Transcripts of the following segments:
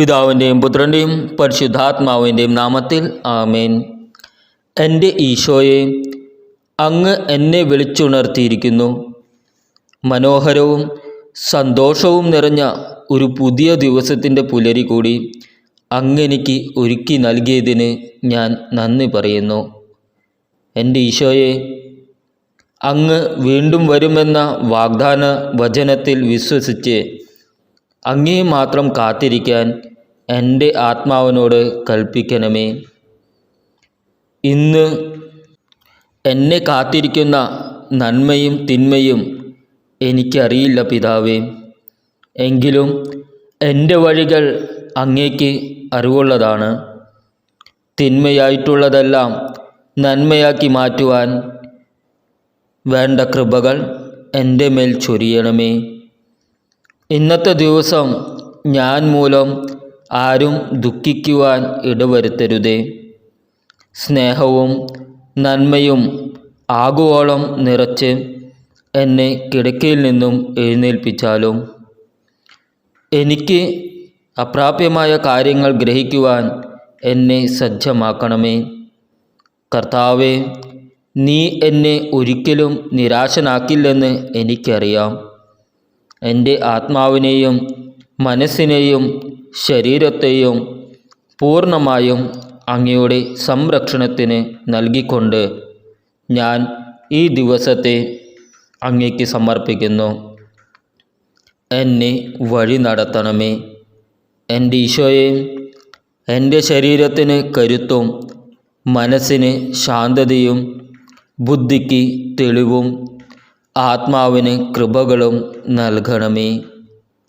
പിതാവിന്റെയും പുത്രന്റെയും പരിശുദ്ധാത്മാവിന്റെയും നാമത്തിൽ ആമേൻ. എന്റെ ഈശോയെ അങ്ങ് എന്നെ വിളിച്ചുണർത്തിയിരിക്കുന്നു. മനോഹരവും സന്തോഷവും നിറഞ്ഞ ഒരു പുതിയ ദിവസത്തിന്റെ പുലരി കൂടി അങ്ങെനിക്ക് ഒരുക്കി നൽകിയതിന് ഞാൻ നന്ദി പറയുന്നു. എന്റെ ഈശോയെ അങ്ങ് വീണ്ടും വരുമെന്ന വാഗ്ദാന വചനത്തിൽ വിശ്വസിച്ച് അങ്ങേ മാത്രം കാത്തിരിക്കാൻ എന്റെ ആത്മാവിനോട് കൽപ്പിക്കണമേ. ഇന്ന് എന്നെ കാത്തിരിക്കുന്ന നന്മയും തിന്മയും എനിക്കറിയില്ല പിതാവേ. എങ്കിലും എന്റെ വഴികൾ അങ്ങേക്ക് അറിവുള്ളതാണ്. തിന്മയായിട്ടുള്ളതെല്ലാം നന്മയാക്കി മാറ്റുവാൻ വേണ്ട കൃപകൾ എന്റെ മേൽ ചൊരിയണമേ. ഇന്നത്തെ ദിവസം ഞാൻ മൂലം ആരും ദുഃഖിക്കുവാൻ ഇടവരുത്തരുതേ. സ്നേഹവും നന്മയും ആഗോളം നിറച്ച് എന്നെ കിടക്കയിൽ നിന്നും എഴുന്നേൽപ്പിച്ചാലും. എനിക്ക് അപ്രാപ്യമായ കാര്യങ്ങൾ ഗ്രഹിക്കുവാൻ എന്നെ സജ്ജമാക്കണമേ. കർത്താവെ നീ എന്നെ ഒരിക്കലും നിരാശനാക്കില്ലെന്ന് എനിക്കറിയാം. എന്റെ ആത്മാവിനെയും മനസ്സിനെയും ശരീരത്തെയും പൂർണമായും അങ്ങയുടെ സംരക്ഷണത്തിന് നൽകിക്കൊണ്ട് ഞാൻ ഈ ദിവസത്തെ അങ്ങയ്ക്ക് സമർപ്പിക്കുന്നു. എന്നെ വഴി നടത്തണമേ. എന്റെ ഈശോയെ എന്റെ ശരീരത്തിന് കരുത്തും മനസ്സിന് ശാന്തതയും ബുദ്ധിക്ക് തെളിവും ആത്മാവിന് കൃപകളും നൽകണമേ.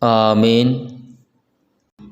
ആമേൻ.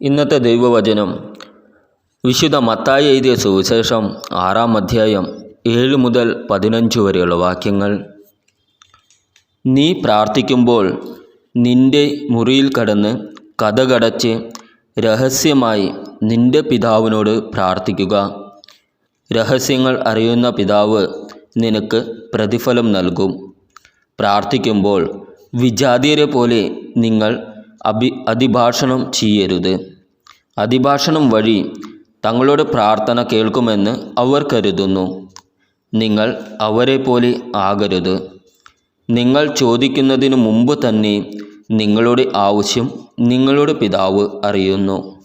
ഇന്നത്തെ ദൈവവചനം. വിശുദ്ധ മത്തായി എഴുതിയ സുവിശേഷം ആറാം അധ്യായം ഏഴ് മുതൽ പതിനഞ്ച് വരെയുള്ള വാക്യങ്ങൾ. നീ പ്രാർത്ഥിക്കുമ്പോൾ നിന്റെ മുറിയിൽ കടന്ന് കഥകടച്ച് രഹസ്യമായി നിന്റെ പിതാവിനോട് പ്രാർത്ഥിക്കുക. രഹസ്യങ്ങൾ അറിയുന്ന പിതാവ് നിനക്ക് പ്രതിഫലം നൽകും. പ്രാർത്ഥിക്കുമ്പോൾ വിജാതിയരെ പോലെ നിങ്ങൾ അഭി അതിഭാഷണം ചെയ്യരുത്. അതിഭാഷണം വഴി തങ്ങളുടെ പ്രാർത്ഥന കേൾക്കുമെന്ന് അവർ കരുതുന്നു. നിങ്ങൾ അവരെ പോലെ ആകരുത്. നിങ്ങൾ ചോദിക്കുന്നതിന് മുമ്പ് തന്നെ നിങ്ങളുടെ ആവശ്യം നിങ്ങളുടെ പിതാവ് അറിയുന്നു.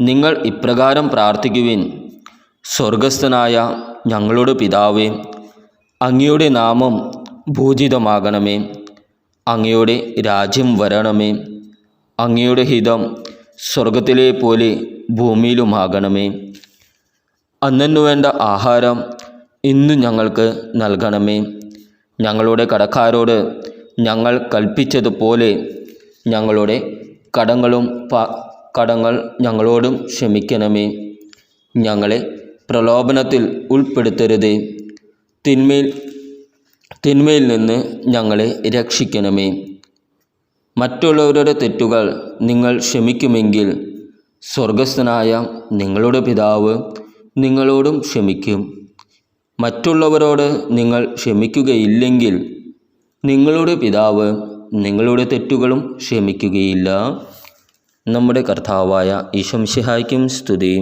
നിങ്ങൾ ഇപ്രകാരം പ്രാർത്ഥിക്കുവിൻ. സ്വർഗസ്ഥനായ ഞങ്ങളുടെ പിതാവേ അങ്ങയുടെ നാമം ഭൂജിതമാകണമേ. അങ്ങയുടെ രാജ്യം വരണമേ. അങ്ങയുടെ ഹിതം സ്വർഗത്തിലെ പോലെ ഭൂമിയിലുമാകണമേ. അന്നു വേണ്ട ആഹാരം ഇന്ന് ഞങ്ങൾക്ക് നൽകണമേ. ഞങ്ങളുടെ കടക്കാരോട് ഞങ്ങൾ കൽപ്പിച്ചതുപോലെ ഞങ്ങളുടെ കടങ്ങളും കടങ്ങൾ ഞങ്ങളോടും ക്ഷമിക്കണമേ. ഞങ്ങളെ പ്രലോഭനത്തിൽ ഉൾപ്പെടുത്തരുതേ. തിന്മയിൽ തിന്മയിൽ നിന്ന് ഞങ്ങളെ രക്ഷിക്കണമേ. മറ്റുള്ളവരുടെ തെറ്റുകൾ നിങ്ങൾ ക്ഷമിക്കുമെങ്കിൽ സ്വർഗസ്ഥനായ നിങ്ങളുടെ പിതാവ് നിങ്ങളോടും ക്ഷമിക്കും. മറ്റുള്ളവരോട് നിങ്ങൾ ക്ഷമിക്കുകയില്ലെങ്കിൽ നിങ്ങളുടെ പിതാവ് നിങ്ങളുടെ തെറ്റുകളും ക്ഷമിക്കുകയില്ല. നമ്മുടെ കർത്താവായ ഈശംഷിഹായ്ക്കും സ്തുതി.